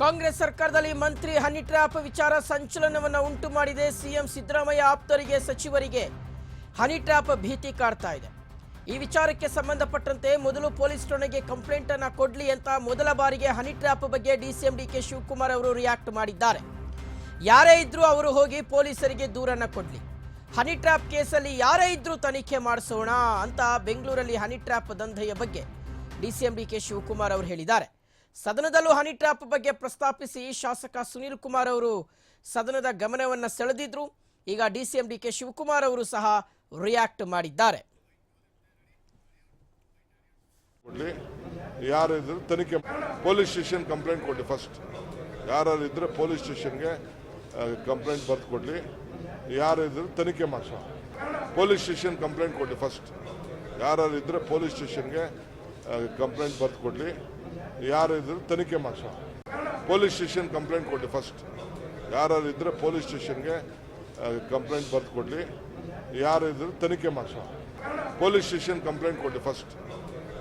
ಕಾಂಗ್ರೆಸ್ ಸರ್ಕಾರದಲ್ಲಿ ಮಂತ್ರಿ honey trap ವಿಚಾರ ಸಂಚಲನವನ್ನು ಉಂಟು ಮಾಡಿದೆ ಸಿಎಂ ಸಿದ್ದರಾಮಯ್ಯ ಆಪ್ತರಿಗೆ, ಸಚಿವರಿಗೆ. ಹನಿ ಟ್ರ್ಯಾಪ್ ಭೀತಿ ಕಾಡ್ತಾ ಇದೆ. ಈ ವಿಚಾರಕ್ಕೆ ಸಂಬಂಧಪಟ್ಟಂತೆ ಮೊದಲು ಪೊಲೀಸ್ ಠಾಣೆಗೆ ಕಂಪ್ಲೇಂಟ್ ಅನ್ನ ಕೊಡ್ಲಿ ಅಂತ ಮೊದಲ ಬಾರಿಗೆ ಹನಿ ಟ್ರ್ಯಾಪ್ ಬಗ್ಗೆ ಡಿಸಿಎಂ ಡಿ ಕೆ ಶಿವಕುಮಾರ್ ಅವರು ರಿಯಾಕ್ಟ್ ಮಾಡಿದ್ದಾರೆ. ಯಾರೇ ಇದ್ರೂ ಅವರು ಹೋಗಿ ಪೊಲೀಸರಿಗೆ ದೂರನ್ನ ಕೊಡ್ಲಿ. ಹನಿ ಟ್ರ್ಯಾಪ್ ಕೇಸಲ್ಲಿ ಯಾರೇ ಇದ್ರೂ ತನಿಖೆ ಮಾಡಿಸೋಣ ಅಂತ ಬೆಂಗಳೂರಲ್ಲಿ ಹನಿ ಟ್ರ್ಯಾಪ್ ದಂಧೆಯ ಬಗ್ಗೆ ಡಿಸಿಎಂ ಡಿ ಕೆ ಶಿವಕುಮಾರ್ ಅವರು ಹೇಳಿದ್ದಾರೆ. ಸದನದಲ್ಲೂ ಹನಿ ಟ್ರ್ಯಾಪ್ ಬಗ್ಗೆ ಪ್ರಸ್ತಾಪಿಸಿ ಶಾಸಕ ಸುನೀಲ್ ಕುಮಾರ್ ಅವರು ಸದನದ ಗಮನವನ್ನು ಸೆಳೆದಿದ್ರು. ಈಗ ಡಿಸಿಎಂ ಡಿ ಕೆ ಶಿವಕುಮಾರ್ ಅವರು ಸಹ ರಿಯಾಕ್ಟ್ ಮಾಡಿದ್ದಾರೆ. ಯಾರು ತನಿಖೆ ಪೊಲೀಸ್ ಸ್ಟೇಷನ್ ಕಂಪ್ಲೇಂಟ್ ಕೊಡಿ ಫಸ್ಟ್ ಯಾರು ಇದ್ರೆ ಪೊಲೀಸ್ ಸ್ಟೇಷನ್ಗೆ ಕಂಪ್ಲೇಂಟ್ ಬರ್ದು ಕೊಡ್ಲಿ. ಯಾರಿದ್ರು ತನಿಖೆ ಮಾಡಿಸೋ ಪೊಲೀಸ್ ಸ್ಟೇಷನ್ ಕಂಪ್ಲೇಂಟ್ ಕೊಡಿ ಫಸ್ಟ್ ಯಾರು ಇದ್ರೆ ಪೊಲೀಸ್ ಸ್ಟೇಷನ್ಗೆ ಕಂಪ್ಲೇಂಟ್ ಬರ್ದು ಕೊಡ್ಲಿ. ಯಾರಿದ್ರು ತನಿಖೆ ಮಾಡಿಸೋ. ಪೊಲೀಸ್ ಸ್ಟೇಷನ್ ಕಂಪ್ಲೇಂಟ್ ಕೊಡಿ ಫಸ್ಟ್ ಯಾರು ಇದ್ದರೆ ಪೊಲೀಸ್ ಸ್ಟೇಷನ್ಗೆ ಕಂಪ್ಲೇಂಟ್ ಬರ್ದು ಕೊಡ್ಲಿ. ಯಾರಿದ್ರು ತನಿಖೆ ಮಾಡಿಸೋ. ಪೊಲೀಸ್ ಸ್ಟೇಷನ್ ಕಂಪ್ಲೇಂಟ್ ಕೊಡಿ ಫಸ್ಟ್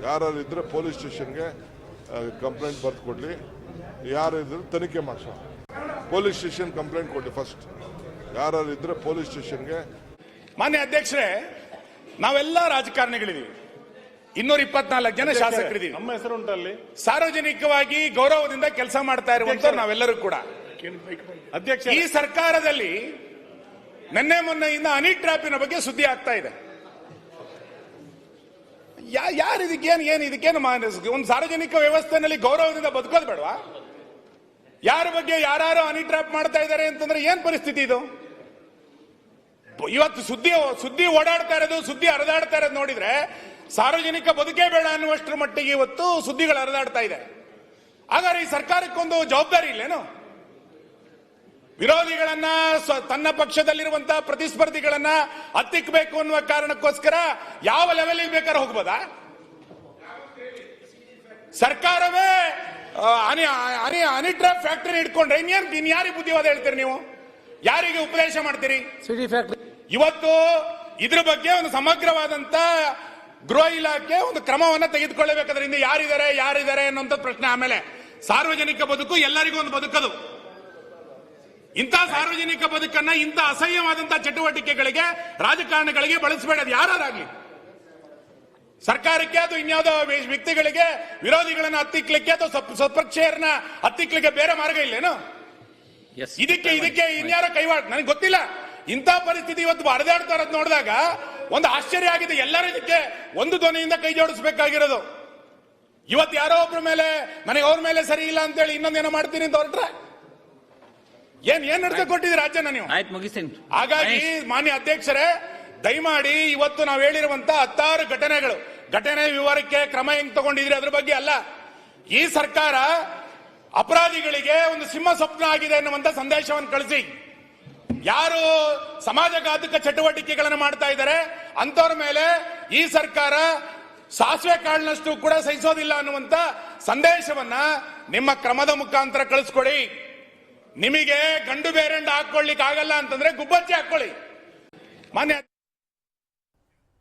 ಯಾರು ಇದ್ದರೆ ಪೊಲೀಸ್ ಸ್ಟೇಷನ್ಗೆ ಕಂಪ್ಲೇಂಟ್ ಬರೆದು ಕೊಡಲಿ. ಯಾರು ಇದ್ರು ತನಿಖೆ ಮಾಡಿಸೋ. ಪೊಲೀಸ್ ಸ್ಟೇಷನ್ ಕಂಪ್ಲೇಂಟ್ ಕೊಡಲಿ ಫಸ್ಟ್ ಯಾರು ಇದ್ದರೆ ಪೊಲೀಸ್ ಸ್ಟೇಷನ್ಗೆ. ಮಾನ್ಯ ಅಧ್ಯಕ್ಷರೇ, ನಾವೆಲ್ಲ ರಾಜಕಾರಣಿಗಳಿದೀವಿ ಇನ್ನೂರ ಇಪ್ಪತ್ನಾಲ್ಕು ಜನ ಶಾಸಕರಿದ್ದೀವಿ. ನಮ್ಮ ಹೆಸರು ಉಂಟಲ್ಲಿ ಸಾರ್ವಜನಿಕವಾಗಿ ಗೌರವದಿಂದ ಕೆಲಸ ಮಾಡ್ತಾ ಇರುವಂತ ನಾವೆಲ್ಲರೂ ಕೂಡ. ಅಧ್ಯಕ್ಷ ಈ ಸರ್ಕಾರದಲ್ಲಿ ನಿನ್ನೆ ಮೊನ್ನೆಯಿಂದ ಅನಿ ಟ್ರಾಪಿನ ಬಗ್ಗೆ ಸುದ್ದಿ ಆಗ್ತಾ ಇದೆ. ಯಾರು ಇದಕ್ಕೇನು ಏನು ಇದಕ್ಕೇನು ಒಂದು ಸಾರ್ವಜನಿಕ ವ್ಯವಸ್ಥೆನಲ್ಲಿ ಗೌರವದಿಂದ ಬದುಕೋದು ಬೇಡವಾ? ಯಾರ ಬಗ್ಗೆ ಯಾರು ಅನಿ ಟ್ರಾಪ್ ಮಾಡ್ತಾ ಇದ್ದಾರೆ ಅಂತಂದ್ರೆ ಏನ್ ಪರಿಸ್ಥಿತಿ ಇದು? ಇವತ್ತು ಸುದ್ದಿ ಸುದ್ದಿ ಓಡಾಡ್ತಾ ಇರೋದು ಸುದ್ದಿ ಹರಿದಾಡ್ತಾ ಇರೋದು ನೋಡಿದ್ರೆ ಸಾರ್ವಜನಿಕ ಬದುಕೇ ಬೇಡ ಅನ್ನುವಷ್ಟರ ಮಟ್ಟಿಗೆ ಇವತ್ತು ಸುದ್ದಿಗಳು ಹರಿದಾಡ್ತಾ ಇದೆ. ಹಾಗಾದ್ರೆ ಈ ಸರ್ಕಾರಕ್ಕೊಂದು ಜವಾಬ್ದಾರಿ ಇಲ್ಲೇನು? ವಿರೋಧಿಗಳನ್ನ ತನ್ನ ಪಕ್ಷದಲ್ಲಿರುವಂತಹ ಪ್ರತಿಸ್ಪರ್ಧಿಗಳನ್ನ ಹತ್ತಿಕ್ಕಬೇಕು ಅನ್ನುವ ಕಾರಣಕ್ಕೋಸ್ಕರ ಯಾವ ಲೆವೆಲ್ಗೆ ಬೇಕಾದ್ರೆ ಹೋಗ್ಬೋದಾ? ಸರ್ಕಾರವೇ ಅನಿ ಟ್ರಾಪ್ ಫ್ಯಾಕ್ಟರಿ ಇಟ್ಕೊಂಡ್ರೆ ಇನ್ಯಾರು ಇನ್ಯಾರಿಗೆ ಬುದ್ಧಿವಾದ ಹೇಳ್ತೀರಿ ನೀವು? ಯಾರಿಗೆ ಉಪದೇಶ ಮಾಡ್ತೀರಿ? ಇವತ್ತು ಇದ್ರ ಬಗ್ಗೆ ಒಂದು ಸಮಗ್ರವಾದಂತ ಗೃಹ ಇಲಾಖೆ ಒಂದು ಕ್ರಮವನ್ನ ತೆಗೆದುಕೊಳ್ಳಬೇಕಾದ್ರಿಂದ ಯಾರಿದ್ದಾರೆ ಯಾರಿದ್ದಾರೆ ಅನ್ನೋಂಥ ಪ್ರಶ್ನೆ ಆಮೇಲೆ ಸಾರ್ವಜನಿಕ ಬದುಕು ಎಲ್ಲರಿಗೂ ಒಂದು ಬದುಕದು. ಇಂಥ ಸಾರ್ವಜನಿಕ ಬದುಕನ್ನ ಇಂಥ ಅಸಹ್ಯವಾದಂತಹ ಚಟುವಟಿಕೆಗಳಿಗೆ ರಾಜಕಾರಣಗಳಿಗೆ ಬಳಸಬೇಡ ಅದು ಯಾರಾಗ್ಲಿ ಸರ್ಕಾರಕ್ಕೆ ಅದು ಇನ್ಯಾವುದೋ ವ್ಯಕ್ತಿಗಳಿಗೆ ವಿರೋಧಿಗಳನ್ನ ಹತ್ತಿಕ್ಲಿಕ್ಕೆ ಅಥವಾ ಸ್ವಪ್- ಸ್ವಪಕ್ಷೀಯರನ್ನ ಹತ್ತಿಕ್ಲಿಕ್ಕೆ ಬೇರೆ ಮಾರ್ಗ ಇಲ್ಲೇನು ಇದಕ್ಕೆ ಇದಕ್ಕೆ ಇನ್ಯಾರ ಕೈವಾಡ ನನಗೆ ಗೊತ್ತಿಲ್ಲ. ಇಂಥ ಪರಿಸ್ಥಿತಿ ಇವತ್ತು ಹರಿದಾಡ್ತಾ ಇರೋದು ನೋಡಿದಾಗ ಒಂದು ಆಶ್ಚರ್ಯ ಆಗಿದೆ. ಎಲ್ಲರೂ ಇದಕ್ಕೆ ಒಂದು ಧ್ವನಿಯಿಂದ ಕೈ ಜೋಡಿಸಬೇಕಾಗಿರೋದು. ಇವತ್ತು ಯಾರೋ ಒಬ್ರ ಮೇಲೆ ನನಗೆ ಅವ್ರ ಮೇಲೆ ಸರಿ ಇಲ್ಲ ಅಂತೇಳಿ ಇನ್ನೊಂದೇನೋ ಮಾಡ್ತೀನಿ ಅಂತ ಹೊರಟ್ರೆ? ಏನ್ ಏನ್ ನಡ್ಕ ಕೊಟ್ಟಿದ್ರಿ ರಾಜ್ಯನ ನೀವು? ಆಯ್ತು ಮುಗಿಸ್ತೀನಿ. ಹಾಗಾಗಿ ಮಾನ್ಯ ಅಧ್ಯಕ್ಷರೇ ದಯಮಾಡಿ ಇವತ್ತು ನಾವು ಹೇಳಿರುವಂತ ಹತ್ತಾರು ಘಟನೆಗಳು. ಘಟನೆ ವಿವರಕ್ಕೆ ಕ್ರಮ ಹೆಂಗ್ ತಗೊಂಡಿದ್ರಿ ಅದ್ರ ಬಗ್ಗೆ ಅಲ್ಲ. ಈ ಸರ್ಕಾರ ಅಪರಾಧಿಗಳಿಗೆ ಒಂದು ಸಿಂಹ ಸ್ವಪ್ನ ಆಗಿದೆ ಅನ್ನುವಂತ ಸಂದೇಶವನ್ನು ಕಳಿಸಿ. ಯಾರು ಸಮಾಜಘಾತಕ ಚಟುವಟಿಕೆಗಳನ್ನು ಮಾಡ್ತಾ ಇದ್ದಾರೆ ಅಂತವ್ರ ಮೇಲೆ ಈ ಸರ್ಕಾರ ಸಾಸಿವೆ ಕಾಳಿನಷ್ಟು ಕೂಡ ಸಹಿಸೋದಿಲ್ಲ ಅನ್ನುವಂತ ಸಂದೇಶವನ್ನ ನಿಮ್ಮ ಕ್ರಮದ ಮುಖಾಂತರ ಕಳಿಸ್ಕೊಡಿ. ನಿಮಗೆ ಗಂಡು ಬೇರೆಂಡ್ ಹಾಕೊಳ್ಳಿಕ್ ಆಗಲ್ಲ ಅಂತಂದ್ರೆ ಗುಬ್ಬಚ್ಚಿ ಹಾಕೊಳ್ಳಿ ಮಾನ್ಯ